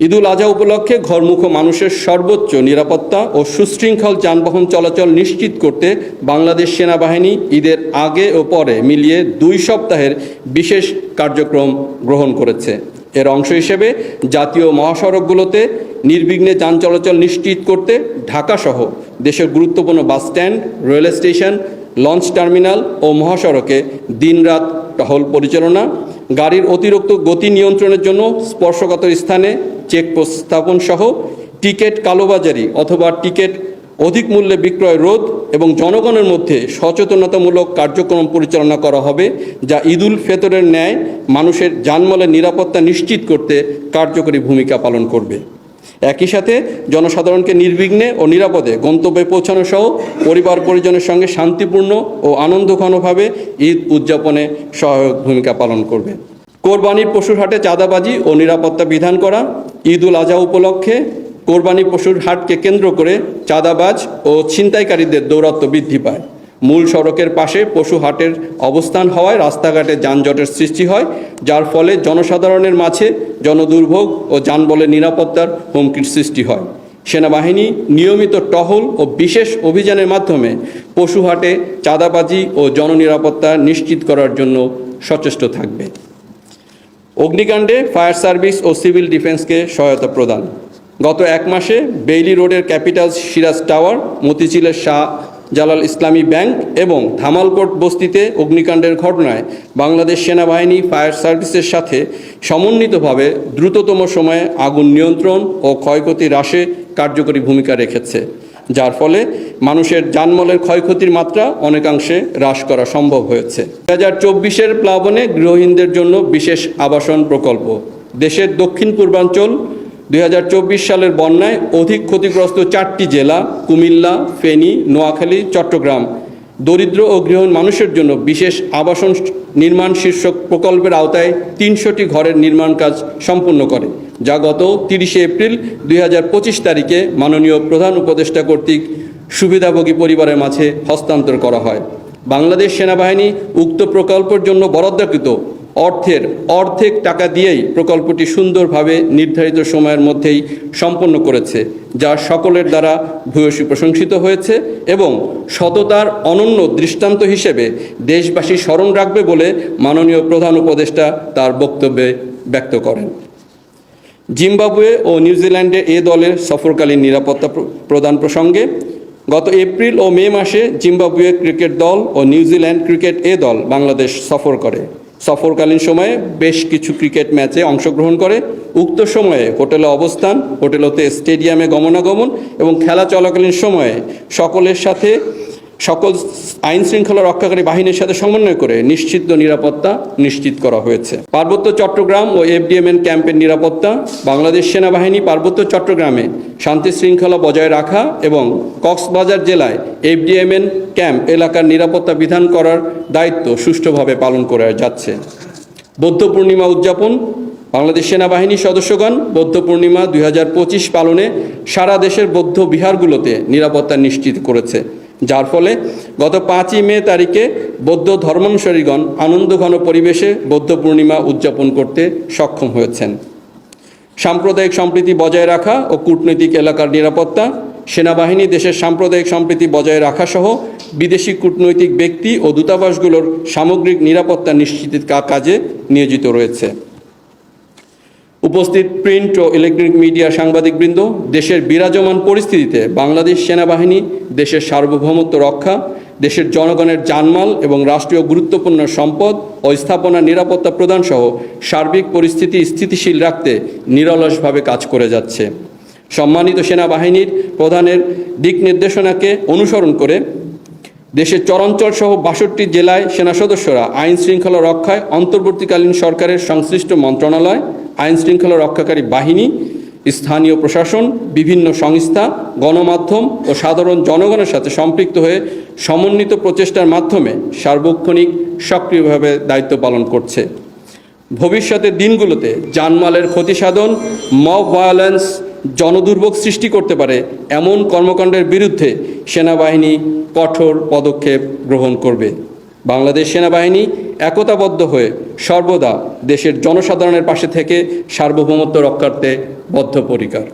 ঈদুল আজহা উপলক্ষে ঘরমুখ মানুষের সর্বোচ্চ নিরাপত্তা ও সুশৃঙ্খল যানবাহন চলাচল নিশ্চিত করতে বাংলাদেশ সেনাবাহিনী ঈদের আগে ও পরে মিলিয়ে দুই সপ্তাহের বিশেষ কার্যক্রম গ্রহণ করেছে। এর অংশ হিসেবে জাতীয় মহাসড়কগুলোতে নির্বিঘ্নে যান চলাচল নিশ্চিত করতে ঢাকাসহ দেশের গুরুত্বপূর্ণ bus stand rail station launch terminal ও মহাসড়কে দিনরাত টহল পরিচালনা গাড়ির অতিরিক্ত গতি নিয়ন্ত্রণের জন্য স্পর্শকাতর স্থানে চেকপোস্ট স্থাপন সহ টিকিট কালোবাজারি অথবা টিকিট অধিক মূল্যে বিক্রয় রোধ এবং জনগণের মধ্যে সচেতনতামূলক কার্যক্রম পরিচালনা করা হবে, যা ঈদুল ফেতরের ন্যায় মানুষের জানমালের নিরাপত্তা নিশ্চিত করতে কার্যকরী ভূমিকা পালন করবে। একই সাথে জনসাধারণকে নির্বিঘ্নে ও নিরাপদে গন্তব্যে পৌঁছানো সহ পরিবার পরিজনের সঙ্গে শান্তিপূর্ণ ও আনন্দঘনভাবে ঈদ উদযাপনে সহায়ক ভূমিকা পালন করবে। কোরবানির পশুর হাটে চাঁদাবাজি ও নিরাপত্তা বিধান করা ঈদ উল আজহা উপলক্ষে কোরবানি পশুর হাটকে কেন্দ্র করে চাঁদাবাজ ও ছিনতাইকারীদের দৌরাত্ম্য বৃদ্ধি পায়। মূল সড়কের পাশে পশু হাটের অবস্থান হওয়ায় রাস্তাঘাটে যানজটের সৃষ্টি হয়, যার ফলে জনসাধারণের মাঝে জনদুর্ভোগ ও যানবলের নিরাপত্তার হুমকির সৃষ্টি হয়। সেনাবাহিনী নিয়মিত টহল ও বিশেষ অভিযানের মাধ্যমে পশু হাটে চাঁদাবাজি ও জননিরাপত্তা নিশ্চিত করার জন্য সচেষ্ট থাকবে। অগ্নিকাণ্ডে ফায়ার সার্ভিস ও সিভিল ডিফেন্সকে সহায়তা প্রদান। গত এক মাসে বেইলি রোডের ক্যাপিটাল সিরাজ টাওয়ার, মতিঝিলের শাহ জালাল ইসলামী ব্যাংক এবং ধামালপোর্ট বস্তিতে অগ্নিকাণ্ডের ঘটনায় বাংলাদেশ সেনাবাহিনী, ফায়ার সার্ভিসের সাথে সমন্বিতভাবে দ্রুততম সময়ে আগুন নিয়ন্ত্রণ ও ক্ষয়ক্ষতি হ্রাসে কার্যকরী ভূমিকা রেখেছে, যার ফলে মানুষের যানমলের ক্ষয়ক্ষতির মাত্রা অনেকাংশে হ্রাস করা সম্ভব হয়েছে। দু হাজার চব্বিশের প্লাবনে গৃহহীনদের জন্য বিশেষ আবাসন প্রকল্প, দেশের দক্ষিণ পূর্বাঞ্চল দুই হাজার চব্বিশ সালের বন্যায় অধিক ক্ষতিগ্রস্ত চারটি জেলা, কুমিল্লা, ফেনী, নোয়াখালী, চট্টগ্রাম। দরিদ্র ও গৃহহীন মানুষের জন্য বিশেষ আবাসন নির্মাণ শীর্ষক প্রকল্পের আওতায় তিনশোটি ঘরের নির্মাণ কাজ সম্পূর্ণ করে, যা গত তিরিশে এপ্রিল দুই হাজার পঁচিশ তারিখে মাননীয় প্রধান উপদেষ্টা কর্তৃক সুবিধাভোগী পরিবারের মাঝে হস্তান্তর করা হয়। বাংলাদেশ সেনাবাহিনী উক্ত প্রকল্পের জন্য বরাদ্দকৃত অর্থের অর্ধেক টাকা দিয়েই প্রকল্পটি সুন্দরভাবে নির্ধারিত সময়ের মধ্যেই সম্পন্ন করেছে, যা সকলের দ্বারা ভূয়সী প্রশংসিত হয়েছে এবং সততার অনন্য দৃষ্টান্ত হিসেবে দেশবাসী স্মরণ রাখবে বলে মাননীয় প্রধান উপদেষ্টা তার বক্তব্যে ব্যক্ত করেন। জিম্বাবুয়ে ও নিউজিল্যান্ডে এ দলের সফরকালীন নিরাপত্তা প্রদান প্রসঙ্গে, গত এপ্রিল ও মে মাসে জিম্বাবুয়ে ক্রিকেট দল ও নিউজিল্যান্ড ক্রিকেট এ দল বাংলাদেশ সফর করে। সফরকালীন সময়ে বেশ কিছু ক্রিকেট ম্যাচে অংশগ্রহণ করে। উক্ত সময়ে হোটেলে অবস্থান হোটেল হতে স্টেডিয়ামে গমনাগমন এবং খেলা চলাকালীন সময়ে সকলের সাথে সকল আইন শৃঙ্খলা রক্ষাকারী বাহিনীর সাথে সমন্বয় করে নিশ্চিত নিরাপত্তা নিশ্চিত করা হয়েছে। পার্বত্য চট্টগ্রাম ও এফডিএমএন ক্যাম্পের নিরাপত্তা, বাংলাদেশ সেনাবাহিনী পার্বত্য চট্টগ্রামে শান্তি শৃঙ্খলা বজায় রাখা এবং কক্সবাজার জেলায় এফডিএমএন ক্যাম্প এলাকার নিরাপত্তা বিধান করার দায়িত্ব সুষ্ঠুভাবে পালন করে যাচ্ছে। বৌদ্ধ পূর্ণিমা উদযাপন, বাংলাদেশ সেনাবাহিনীর সদস্যগণ বৌদ্ধ পূর্ণিমা দুই হাজার পঁচিশ পালনে সারা দেশের বৌদ্ধ বিহারগুলোতে নিরাপত্তা নিশ্চিত করেছে। যার ফলে গত পাঁচই মে তারিখে বৌদ্ধ ধর্মানুসারীগণ আনন্দঘন পরিবেশে বৌদ্ধ পূর্ণিমা উদযাপন করতে সক্ষম হয়েছেন। সাম্প্রদায়িক সম্প্রীতি বজায় রাখা ও কূটনৈতিক এলাকার নিরাপত্তা, সেনাবাহিনী, দেশের সাম্প্রদায়িক সম্প্রীতি বজায় রাখা সহ বিদেশি কূটনৈতিক ব্যক্তি ও দূতাবাসগুলোর সামগ্রিক নিরাপত্তা নিশ্চিতের কাজে নিয়োজিত রয়েছে। উপস্থিত প্রিন্ট ও ইলেকট্রনিক মিডিয়া সাংবাদিকবৃন্দ, দেশের বিরাজমান পরিস্থিতিতে বাংলাদেশ সেনাবাহিনী, দেশের সার্বভৌমত্ব রক্ষা, দেশের জনগণের জানমাল এবং রাষ্ট্রীয় গুরুত্বপূর্ণ সম্পদ ও স্থাপনা নিরাপত্তা প্রদান সহ সার্বিক পরিস্থিতি স্থিতিশীল রাখতে নিরলসভাবে কাজ করে যাচ্ছে। সম্মানিত সেনাবাহিনীর প্রধানের দিক নির্দেশনাকে অনুসরণ করে দেশের চরাঞ্চল সহ বাষট্টি জেলায় সেনা সদস্যরা আইন শৃঙ্খলা রক্ষায় অন্তর্বর্তীকালীন সরকারের সংশ্লিষ্ট মন্ত্রণালয় আইন শৃঙ্খলা রক্ষাকারী বাহিনী, স্থানীয় প্রশাসন, বিভিন্ন সংস্থা, গণমাধ্যম ও সাধারণ জনগণের সাথে সম্পৃক্ত হয়ে সমন্বিত প্রচেষ্টার মাধ্যমে সার্বক্ষণিক সক্রিয়ভাবে দায়িত্ব পালন করছে। ভবিষ্যতের দিনগুলোতে জানমালের ক্ষতি সাধন, মব ভায়োলেন্স, জনদুর্ভোগ সৃষ্টি করতে পারে এমন কর্মকাণ্ডের বিরুদ্ধে সেনাবাহিনী কঠোর পদক্ষেপ গ্রহণ করবে। বাংলাদেশ সেনাবাহিনী একতাবদ্ধ হয়ে সর্বদা দেশের জনসাধারণের পাশে থেকে সার্বভৌমত্ব রক্ষার্থে বদ্ধপরিকর।